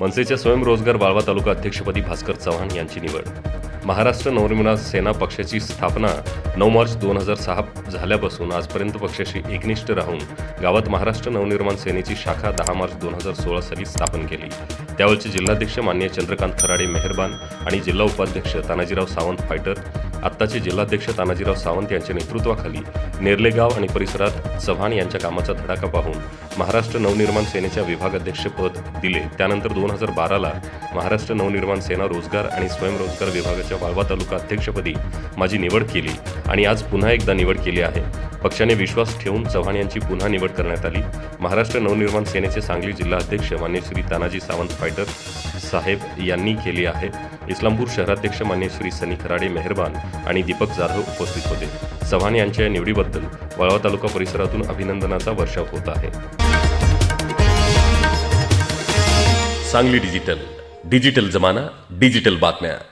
मनसेच्या स्वयंरोजगार वाळवा तालुका अध्यक्षपदी भास्कर चव्हाण यांची निवड. महाराष्ट्र नवनिर्माण सेना पक्षाची स्थापना नऊ मार्च दोन हजार सहा झाल्यापासून आजपर्यंत पक्षाशी एकनिष्ठ राहून गावात महाराष्ट्र नवनिर्माण सेनेची शाखा दहा मार्च दोन हजार सोळा साली स्थापन केली. त्यावेळचे जिल्हाध्यक्ष मान्य चंद्रकांत खराडे मेहरबान आणि जिल्हा उपाध्यक्ष तानाजीराव सावंत फायटर आत्ताचे जिल्हाध्यक्ष तानाजीराव सावंत यांच्या नेतृत्वाखाली नेर्लेगाव आणि परिसरात चव्हाण यांच्या कामाचा धडाका पाहून महाराष्ट्र नवनिर्माण सेनेच्या विभागाध्यक्षपद दिले. त्यानंतर दोन हजार बाराला महाराष्ट्र नवनिर्माण सेना रोजगार आणि स्वयंरोजगार विभागाच्या वाळवा तालुका अध्यक्षपदी माझी निवड केली आणि आज पुन्हा एकदा निवड केली आहे. पक्षाने विश्वास ठेवून चव्हाण यांची पुन्हा निवड करण्यात आली. महाराष्ट्र नवनिर्माण सेनेचे सांगली जिल्हा अध्यक्ष मान्य श्री तानाजी सावंत फायटर साहेब यांनी केली आहे. इस्लामपूर शहराध्यक्ष मान्य श्री सनी खराडे मेहरबान आणि दीपक जाधव उपस्थित होते. चव्हाण यांच्या या निवडीबद्दल वाळवा तालुका परिसरातून अभिनंदनाचा वर्षाव होत आहे. सांगली डिजिटल. डिजिटल जमाना डिजिटल बातम्या.